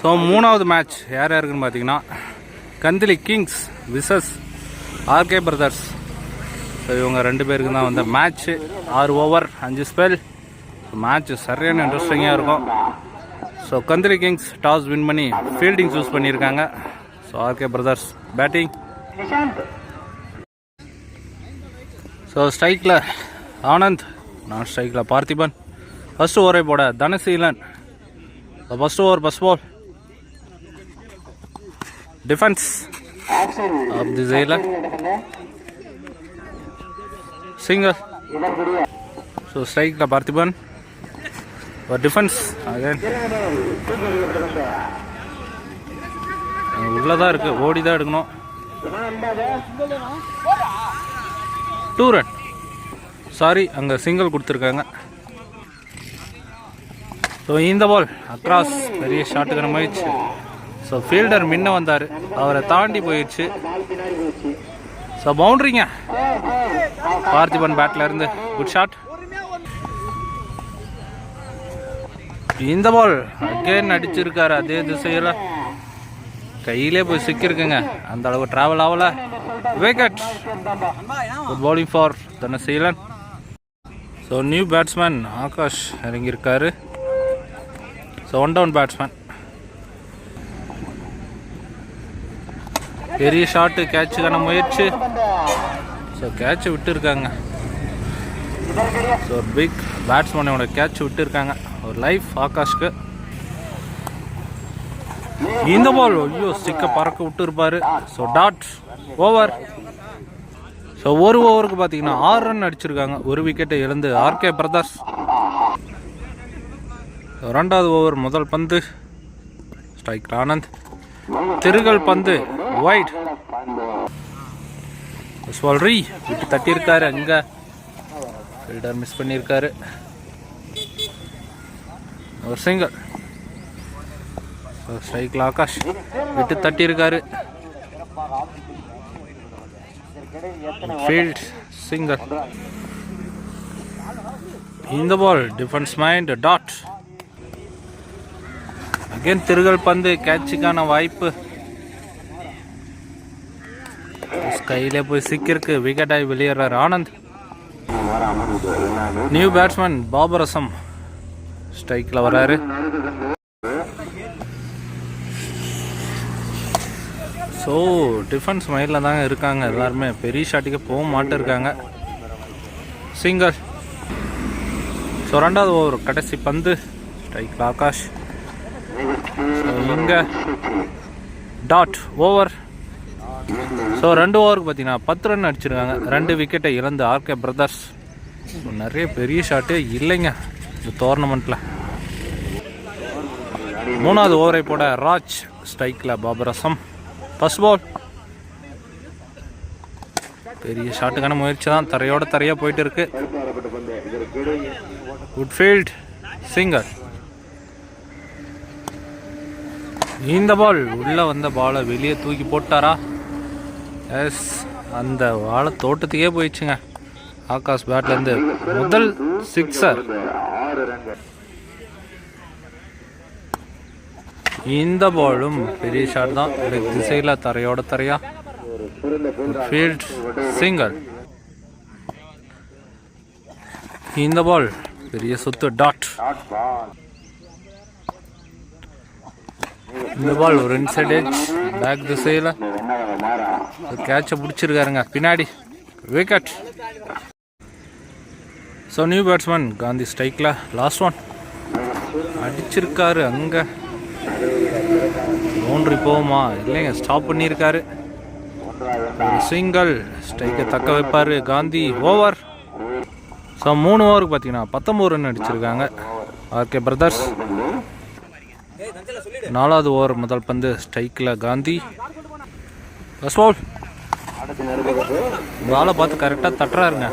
So மூணாவது match யார் யாருக்குன்னு பார்த்தீங்கன்னா Kandili Kings versus RK Brothers so இவங்க ரெண்டு பேருக்கு தான் வந்த மேட்ச்சு ஆறு ஓவர் அஞ்சு ஸ்பெல் மேட்ச் சரியான இன்ட்ரெஸ்டிங்காக இருக்கும். So Kandili Kings toss win பண்ணி ஃபீல்டிங் சூஸ் பண்ணியிருக்காங்க. So RK Brothers batting so ஸ்ட்ரைக்கில் ஆனந்த் நான் ஸ்ட்ரைக்கில் பார்த்திபன். ஃபஸ்ட்டு ஓவரை போட Dhanaseelan. First over first ball defence off the சைடில் சிங்கர் ஸோ ஸ்ட்ரைக்கில் பார்த்திபன் ஒரு டிஃபென்ஸ் அகைன் உள்ளே தான் இருக்குது ஓடி தான் எடுக்கணும். டூ ரன் சாரி அங்கே சிங்கிள் கொடுத்துருக்காங்க. ஸோ இந்த பால் அக்ராஸ் பெரிய ஷாட்டுக்கான முயற்சி. ஸோ ஃபீல்டர் முன்ன வந்தார். அவரை தாண்டி போயிடுச்சு ஸோ பவுண்ட்ரிங்க பார்த்திபன் பேட்டில் இருந்து குட் ஷாட் இந்த பால் அகேன் அடிச்சிருக்காரு அதே திசையில். கையிலே போய் சிக்கிருக்குங்க அந்த அளவு டிராவல் ஆகல. Wicket good bowling for Dhanaseelan so new batsman Aakash இறங்கியிருக்காரு. So one down batsman பெரிய ஷாட்டு கேட்சுக்கான முயற்சி. ஸோ கேட்ச் விட்டுருக்காங்க. ஸோ பிக் பேட்ஸ்மேனோட கேட்ச் விட்டுருக்காங்க. ஒரு லைஃப் ஆகாஷ்க்கு. இந்த பால் ஐயோ ஸ்டிக்கை பறக்க விட்டு இருப்பாரு ஸோ டாட் ஓவர் ஸோ ஒரு ஓவருக்கு பார்த்தீங்கன்னா ஆறு ரன் அடிச்சிருக்காங்க. ஒரு விக்கெட்டை இழந்து ஆர்கே பிரதர்ஸ் ரெண்டாவது ஓவர் முதல் பந்து. ஸ்ட்ரைக் ஆனந்த். திருகல் பந்து ஒயிட் சொல்றி விட்டு தட்டியிருக்காரு அங்கே. ஃபீல்டர் மிஸ் பண்ணியிருக்காரு. ஒரு சிங்கிள் ஸ்ட்ரைக்கில் ஆகாஷ் விட்டு தட்டியிருக்காரு. ஃபீல்ட் சிங்கர் இந்த ball defence mind dot again திருகல் பந்து கேட்சுக்கான வாய்ப்பு? கையிலே போய் சிக்கிருக்கு விக்கெட் ஆகி வெளியேறாரு ஆனந்த். நியூ பேட்ஸ்மேன் பாபரசம் ஸ்ட்ரைக்கில் வராரு. ஸோ டிஃபென்ஸ் மைண்டில் தாங்க இருக்காங்க. எல்லாருமே பெரிய ஷாட்டுக்கு போக மாட்டிருக்காங்க. சிங்கர் ஸோ ரெண்டாவது ஓவர் கடைசி பந்து. ஸ்ட்ரைக்கில் ஆகாஷ். இங்கே. டாட் ஓவர் ஸோ ரெண்டு ஓவருக்கு பார்த்தீங்கன்னா பத்து ரன் அடிச்சிருக்காங்க. ரெண்டு விக்கெட்டை இழந்து ஆர்கே பிரதர்ஸ் நிறைய பெரிய ஷாட்டே இல்லைங்க இந்த டோர்னமெண்ட்டில் மூணாவது ஓவரை போட ராஜ் ஸ்ட்ரைக்கில் பாபரசம். ஃபஸ்ட் பால் பெரிய ஷாட்டுக்கான முயற்சி தான். தரையோட தரையாக போயிட்டு இருக்கு. குட்ஃபீல்ட் சிங்கர் இந்த பால் உள்ளே வந்த பாலை வெளியே தூக்கி போட்டாரா? எஸ் அந்த வாழை தோட்டத்துக்கே போயிடுச்சுங்க. ஆகாஷ் பேட்லேருந்து முதல் சிக்ஸர் இந்த பாலும் பெரிய ஷாட் தான். எனக்கு திசையில் தரையோட தரையா. ஃபீல்ட் சிங்கர் இந்த பால் பெரிய சொத்து டாட் இந்த பால் ஒரு இன்சைட் பேக் திசையில். கேட்சை பிடிச்சிருக்காருங்க. பின்னாடி wicket so new batsman Gandhi ஸ்ட்ரைக்கில் லாஸ்ட் ஒன் அடிச்சிருக்காரு அங்கே. பவுண்ட்ரி போகுமா? இல்லைங்க ஸ்டாப் பண்ணியிருக்காரு. ஒரு சிங்கிள் ஸ்ட்ரைக்கை தக்க வைப்பார் காந்தி. ஓவர் ஸோ மூணு ஓவருக்கு பார்த்தீங்கன்னா பத்தொம்பது ரன் அடிச்சிருக்காங்க. ஆர்கே பிரதர்ஸ் நாலாவது ஓவர் முதல் பந்து ஸ்ட்ரைக்கில் காந்தி. ஃபர்ஸ்ட் பால் பாலை பார்த்து கரெக்டாக தட்டுறாருங்க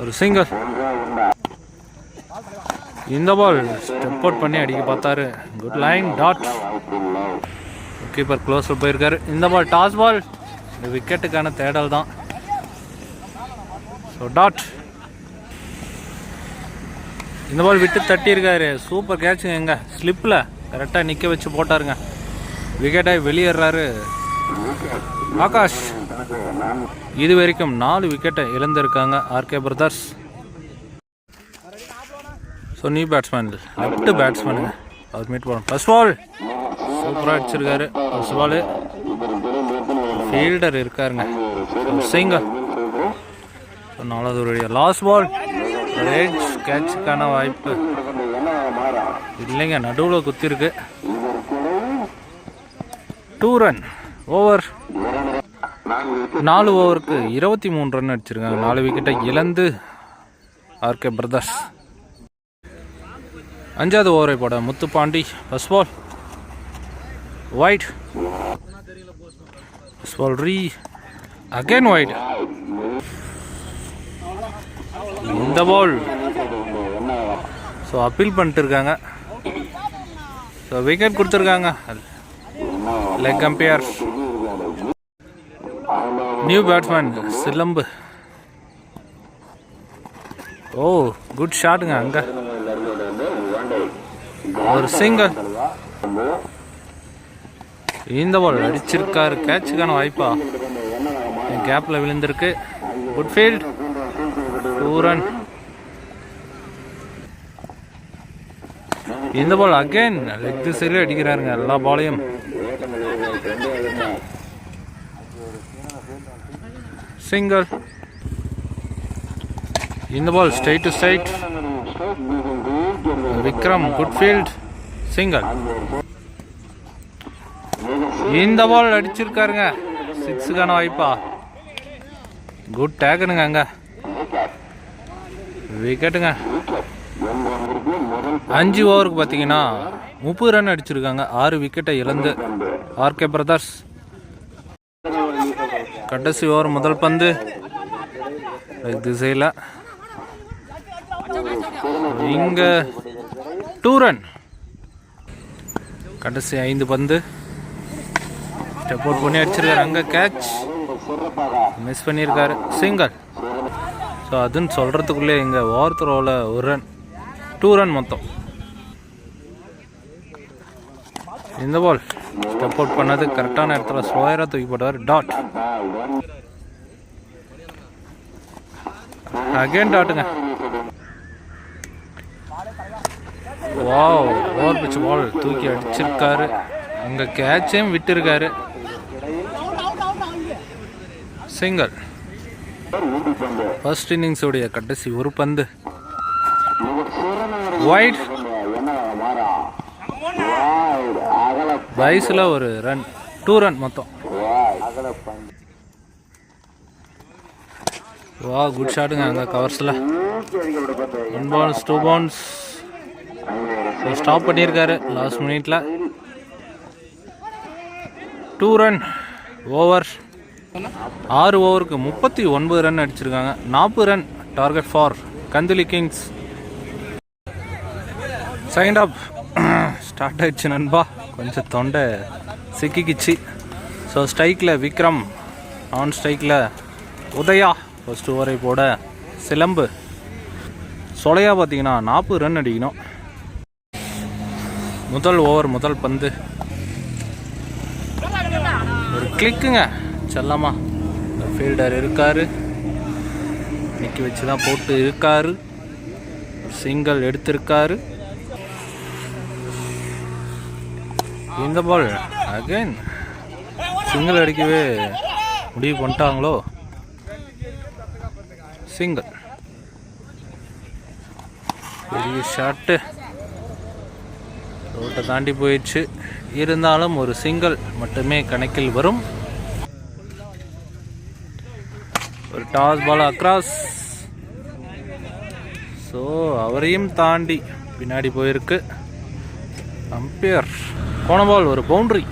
ஒரு சிங்கிள் இந்த பால் ஸ்டெப் அவுட் பண்ணி அடிக்க பார்த்தாரு. குட் லைன் டாட் கீப்பர் க்ளோஸில் போயிருக்காரு. இந்த பால் டாஸ் பால் இந்த விக்கெட்டுக்கான தேடல் தான். ஸோ டாட் இந்த பால் விட்டு தட்டியிருக்காரு. சூப்பர் கேட்சுங்க எங்க ஸ்லிப்பில் கரெக்டாக நிற்க வச்சு போட்டாருங்க. விக்கெட்டாக வெளியேறாரு. ஆகாஷ். இது வரைக்கும் நாலு விக்கெட்டை இழந்திருக்காங்க RK Brothers so new batsman left பேட்ஸ்மேனுங்க அவர் மீட் பண்ணணும் ஃபர்ஸ்ட் பால் சூப்பராக அடிச்சிருக்காரு. ஃபர்ஸ்ட் பால் ஃபீல்டர் இருக்காருங்க. சிங்கர் நாலாவது ஒரு லாஸ்ட் பால் ரேட் ஸ்கேட்சுக்கான வாய்ப்பு. இல்லைங்க நடுவில் குத்திருக்கு. டூ ரன் ஓவர் நாலு ஓவருக்கு இருபத்தி மூணு ரன் அடிச்சிருக்காங்க. நாலு விக்கெட்டை இழந்து ஆர்கே பிரதர்ஸ். அஞ்சாவது ஓவரை போட Muthupandi first ball wide first ball re again wide இந்த பால் ஸோ அப்பீல் பண்ணிட்டு இருக்காங்க ஸோ விக்கெட் கொடுத்துருக்காங்க. Leg umpire new batsman Silambu. Oh, oh good ஷாட்டுங்க அங்கே. ஒரு சிங்கர் இந்த பால் அடிச்சிருக்காரு. கேட்சுக்கான வாய்ப்பா. கேப்பில் விழுந்திருக்கு. குட் ஃபீல்ட் பூரன் இந்த பால் அகைன் லெக் சைடில் அடிக்கிறாருங்க எல்லா பாலையும் சிங்கிள் இந்த ball straight to straight Vikram good field single இந்த பால் அடிச்சிருக்காருங்க. சிக்ஸுக்கான வாய்ப்பா. குட் டேக்குனுங்க அங்கே. விக்கெட்டுங்க அஞ்சு ஓவருக்கு பார்த்தீங்கன்னா முப்பது ரன் அடிச்சிருக்காங்க. ஆறு விக்கெட்டை இழந்து ஆர்கே பிரதர்ஸ் கடைசி ஓவர் முதல் பந்து. திசையில் இங்கே டூ ரன் கடைசி ஐந்து பந்து. ஸ்டெப் அவுட் பண்ணி அடிச்சிருக்காரு. அங்கே கேட்ச் மிஸ் பண்ணியிருக்காரு. சிங்கர் ஸோ அதுன்னு சொல்கிறதுக்குள்ளே இங்கே ஓவர் த்ரோவில் ஒரு ரன் டூ ரன் மொத்தம். இந்த பால் ஸ்டெப் அவுட் பண்ணது கரெக்டான இடத்துல ஸ்லோயராக தூக்கி போட்டார் டாட் அகைன் டாட்டுங்க வாவ் ஓவர் பிச் பால் தூக்கி அடிச்சிருக்காரு. அங்கே கேட்சையும் விட்டுருக்காரு. சிங்கர் ஃபர்ஸ்ட் இன்னிங்ஸோடைய கடைசி ஒரு பந்து. ஒயிட் வயசுல ஒரு ரன் டூ ரன் மொத்தம். வா குட் ஷாட்டுங்க அங்கே கவர்ஸில் one bounce two bounce stop பண்ணியிருக்காரு லாஸ்ட் மினிட்ல டூ ரன் ஓவர் ஆறு ஓவருக்கு முப்பத்தி ஒன்பது ரன் அடிச்சிருக்காங்க. நாற்பது run target for Kandili Kings. Second half start ஆயிடுச்சு நண்பா. கொஞ்சம் தொண்டை சிக்கிக்கிச்சு. ஸோ ஸ்ட்ரைக்கில் விக்ரம் ஆன் ஸ்ட்ரைக்கில் உதயா. ஃபஸ்ட் ஓவரை போட சிலம்பு. சொலையா பார்த்தீங்கன்னா நாற்பது ரன் அடிக்கணும். முதல் ஓவர் முதல் பந்து. ஒரு கிளிக்குங்க செல்லமா ஃபீல்டர் இருக்காரு. நிற்க வச்சு தான் போட்டு இருக்காரு. சிங்கிள் எடுத்திருக்காரு. இந்த பால் அகைன். சிங்கிள் அடிக்கவே முடிவு பண்ணிட்டாங்களோ? சிங்கிள். பெரிய ஷாட்டு ரோட்டை தாண்டி போயிடுச்சு. இருந்தாலும் ஒரு சிங்கிள் மட்டுமே கணக்கில் வரும் ஒரு டாஸ் பால் அக்ராஸ் ஸோ அவரையும் தாண்டி பின்னாடி போயிருக்கு. அம்பையர் போன பால் ஒரு பவுண்ட்ரி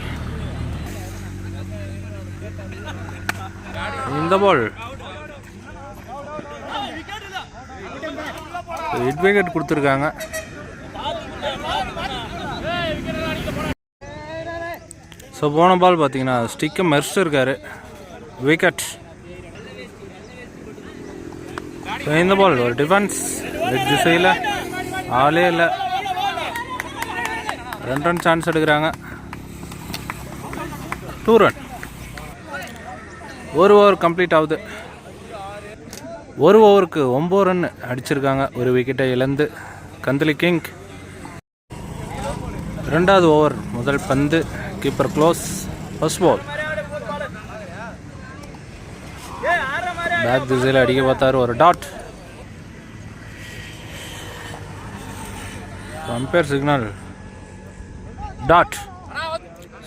இந்த பால் ஹெட் விக்கெட் கொடுத்துருக்காங்க. ஸோ போன பால் பார்த்தீங்கன்னா ஸ்டிக்கை மறிச்சிட்டு இருக்காரு விக்கெட் ஸோ இந்த பால் ஒரு டிஃபென்ஸ் லெக் திசையில் ஆளே இல்லை. ரெண்டு ரன் சான்ஸ் எடுக்கிறாங்க. டூ ரன் ஒரு ஓவர் கம்ப்ளீட் ஆகுது. ஒரு ஓவருக்கு ஒம்பது ரன் அடிச்சிருக்காங்க. ஒரு விக்கெட்டை இழந்து கந்தலி கிங் ரெண்டாவது ஓவர் முதல் பந்து keeper close first ball back திசையில் அடிக்க பார்த்தாரு ஒரு dot compare signal dot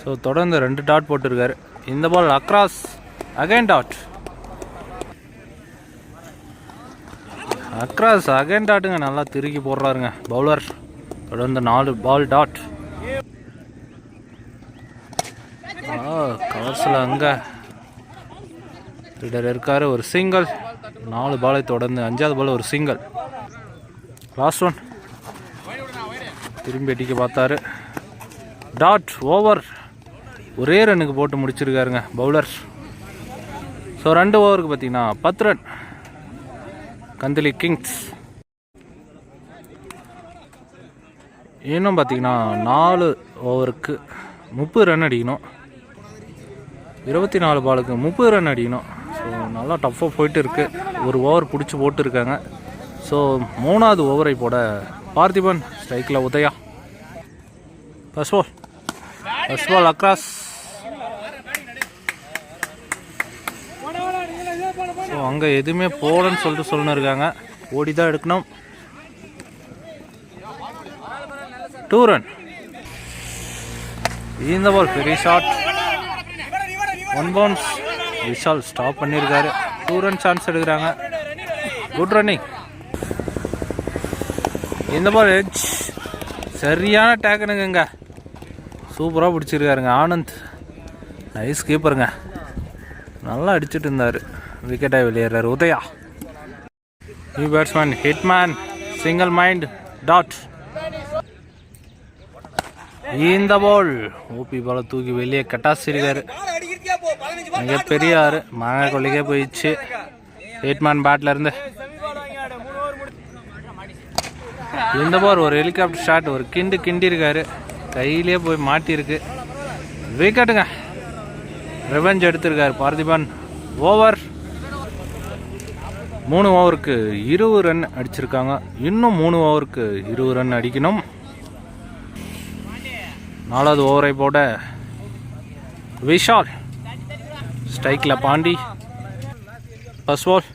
so தொடர்ந்து ரெண்டு டாட் போட்டிருக்காரு. இந்த ball across again dot across again டாட்டுங்க நல்லா திருக்கி போடுறாருங்க. பவுலர் தொடர்ந்து நாலு பால் டாட் கவர்ஸில் அங்கே. லீடர் இருக்கார் ஒரு சிங்கிள் நாலு பாலை தொடர்ந்து அஞ்சாவது பால் ஒரு சிங்கிள் லாஸ்ட் ஒன் திரும்பி அடிக்க பார்த்தாரு. டாட் ஓவர் ஒரே ரன்னுக்கு போட்டு முடிச்சிருக்காருங்க பவுலர் ஸோ ரெண்டு ஓவருக்கு பார்த்தீங்கன்னா பத்து ரன் கந்திலி கிங்ஸ் இன்னும் பார்த்தீங்கன்னா நாலு ஓவருக்கு முப்பது ரன் அடிக்கணும். இருபத்தி நாலு பாலுக்கு முப்பது ரன் அடிக்கணும். நல்லா டஃப்பாக போயிட்டு இருக்குது ஒரு ஓவர் பிடிச்சி போட்டுருக்காங்க. ஸோ மூணாவது ஓவரை போட பார்த்திபன் ஸ்ட்ரைக்கில் Udaya. First ball first ball across so அங்கே எதுவுமே போகலன்னு சொல்லிட்டு சொல்லின்னு இருக்காங்க ஓடி தான் எடுக்கணும். டூ ரன் இந்த பால் பெரிய shot one bounce Vishal stop பண்ணியிருக்காரு டூ ரன் சான்ஸ் எடுக்கிறாங்க. குட் ரன்னிங் இந்த பால் எட்ஜ் சரியான டேக்கனுங்க சூப்பராக பிடிச்சிருக்காருங்க. ஆனந்த். நைஸ் கீப்பருங்க நல்லா அடிச்சிட்டு இருந்தார். விக்கெட்டாக வெளியேறாரு. Udaya. New batsman hitman single mind dot இந்த பால் ஓபி பாலை தூக்கி வெளியே கட்டாசிருக்காரு. மிகப்பெரிய ஆறு. மாங்காய் கொள்ளைக்கே போயிடுச்சு. ஹிட்மேன் பேட்ல இருந்து. இந்த போர் ஒரு ஹெலிகாப்டர் ஷாட் ஒரு கிண்டு கிண்டி இருக்காரு கையிலே போய் மாட்டியிருக்கு. விக்கெட்டுங்க ரிவெஞ்ச் எடுத்திருக்காரு பார்த்திபன். ஓவர் மூணு ஓவருக்கு இருபது ரன் அடிச்சிருக்காங்க. இன்னும் மூணு ஓவருக்கு இருபது ரன் அடிக்கணும். நாலாவது ஓவரை போட விஷால் ஸ்ட்ரைக்கில் பாண்டி. ஃபர்ஸ்ட் பால்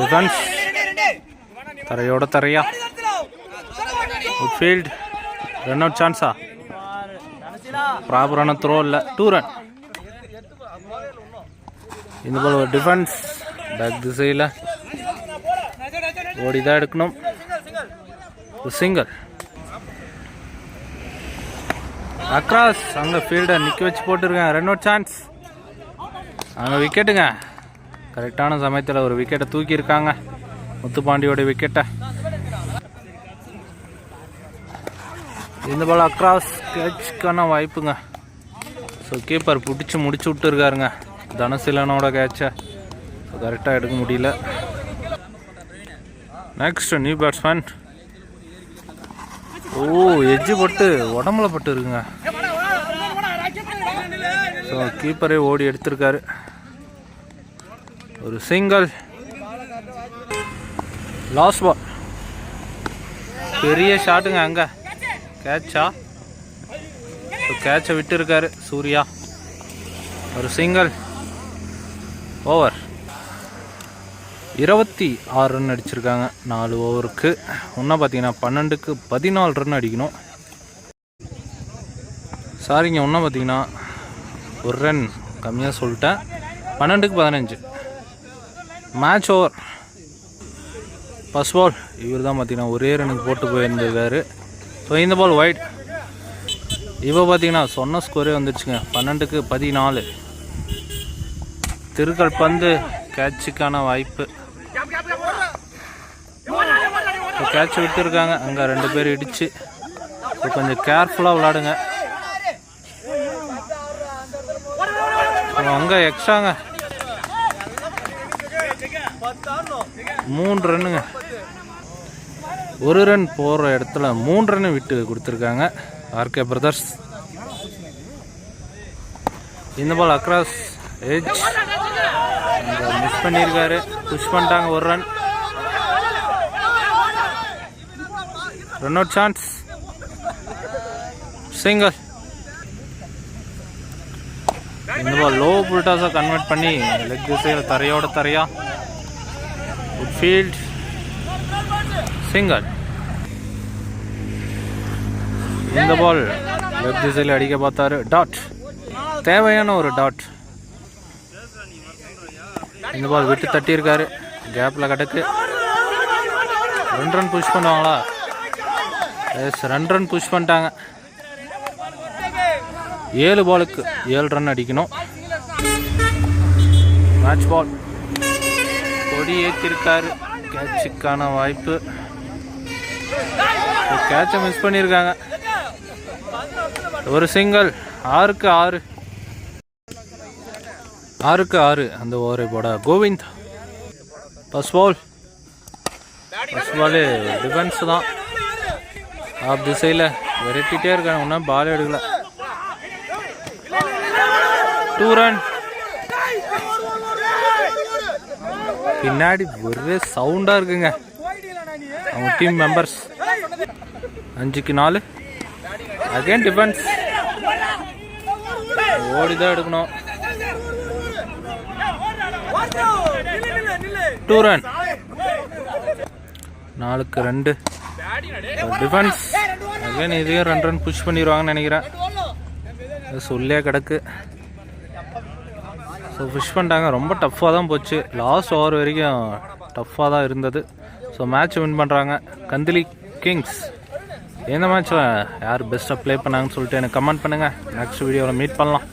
டிஃபென்ஸ் தரையோட தரையா. ஃபீல்ட் ரன் அவுட் சான்ஸா ப்ராப்பரான த்ரோ இல்லை. டூ ரன் இந்த போல் ஒரு டிஃபென்ஸ் பேக் திசையில். ஓடி தான் எடுக்கணும். சிங்கர் அக்ராஸ் அங்கே ஃபீல்டை நிற்க வச்சு போட்டிருக்கேன். ரன் அவுட் சான்ஸ் அங்கே விக்கெட்டுங்க கரெக்டான சமயத்தில் ஒரு விக்கெட்டை தூக்கியிருக்காங்க. முத்துப்பாண்டியோட விக்கெட்டை இந்த பால் அக்ராஸ் கேட்ச்க்கான வாய்ப்புங்க. ஸோ கீப்பர் பிடிச்சி முடிச்சு விட்டுருக்காருங்க. தனசீலனோட கேட்சை ஸோ கரெக்டாக எடுக்க முடியல. நெக்ஸ்ட் நியூ பேட்ஸ்மேன் ஓ எஜ்ஜு பட்டு உடம்புல பட்டு இருக்குங்க. ஸோ கீப்பரே ஓடி எடுத்திருக்காரு. ஒரு சிங்கிள் லாஸ்ட் பால் பெரிய ஷாட்டுங்க அங்கே. கேட்சா கேட்சை விட்டுருக்காரு சூர்யா. ஒரு சிங்கிள் ஓவர் இருபத்தி ஆறு ரன் அடிச்சிருக்காங்க. நாலு ஓவருக்கு இன்னும் பார்த்தீங்கன்னா பன்னெண்டுக்கு பதினாலு ரன் அடிக்கணும். சாரிங்க இன்னும் பார்த்தீங்கன்னா ஒரு ரன் கம்மியாக சொல்லிட்டேன். பன்னெண்டுக்கு பதினஞ்சு. மேட்ச் ஓவர் ஃபஸ்ட் பால் இவர் தான் பார்த்தீங்கன்னா ஒரே ரனுக்கு போட்டு போயிருந்திருக்காரு. ஸோ இந்த பால் ஒயிட் இப்போ பார்த்தீங்கன்னா சொன்ன ஸ்கோரே வந்துடுச்சுங்க பன்னெண்டுக்கு பதினாலு. திருக்கல் பந்து கேட்சுக்கான வாய்ப்பு. இப்போ கேட்ச் விட்டுருக்காங்க. அங்கே ரெண்டு பேர் இடிச்சு. இப்போ கொஞ்சம் கேர்ஃபுல்லாக விளாடுங்க. அங்கே எக்ஸ்ட்ராங்க மூணு ரன்னுங்க. ஒரு ரன் போகிற இடத்துல மூணு ரன் விட்டு கொடுத்துருக்காங்க. ஆர்கே பிரதர்ஸ் இந்த பால் அக்ராஸ் எஜ் மிஸ் பண்ணியிருக்காரு. புஷ் பண்ணிட்டாங்க ஒரு run run out chance single இந்த பால் லோ புல்டாஸாக கன்வெர்ட் பண்ணி லெக் திசையில் தரையோட தரையா ஃபீல்ட் சிங்கர் இந்த பால் லெக் திசையில் அடிக்க பார்த்தாரு. டாட் தேவையான ஒரு டாட் இந்த பால் விட்டு தட்டியிருக்காரு. கேப்பில் கிடக்கு ரெண்டு ரன் புஷ் பண்ணுவாங்களா? எஸ் ரெண்டு ரன் புஷ் பண்ணிட்டாங்க. ஏழு பாலுக்கு ஏழு ரன் அடிக்கணும். மேட்ச் பால் கொடி ஏற்றிருக்காரு கேட்சுக்கான வாய்ப்பு கேட்சை மிஸ் பண்ணியிருக்காங்க. ஒரு சிங்கிள் ஆறுக்கு ஆறு. ஆறுக்கு ஆறு அந்த ஓவரை போட. Govind. First ball first ball defence தான். ஆப் திசையில் விரட்டிகிட்டே இருக்காங்க. ஒன்றும் பால் எடுக்கல. டூ ரன் பின்னாடி ஒரே சவுண்டாக இருக்குங்க. அவங்க டீம் மெம்பர்ஸ் அஞ்சுக்கு நாலு. அகைன் டிஃபென்ஸ் ஓடி தான் எடுக்கணும். டூ ரன் நாலுக்கு ரெண்டு. டிஃபென்ஸ் அகைன் இதையும் ரெண்டு ரன் புஷ் பண்ணிடுவாங்கன்னு நினைக்கிறேன். அது கிடக்கு. ஸோ ஃபிஷ் பண்ணிட்டாங்க. ரொம்ப டஃப்பாக தான் போச்சு. லாஸ்ட் ஓவர் வரைக்கும் டஃப்பாக தான் இருந்தது. ஸோ மேட்ச் வின் பண்ணுறாங்க கந்திலி கிங்ஸ் எந்த மேட்ச்சில் யார் பெஸ்ட்டாக ப்ளே பண்ணாங்கன்னு சொல்லிட்டு எனக்கு கமெண்ட் பண்ணுங்கள் நெக்ஸ்ட் வீடியோவில் மீட் பண்ணலாம்.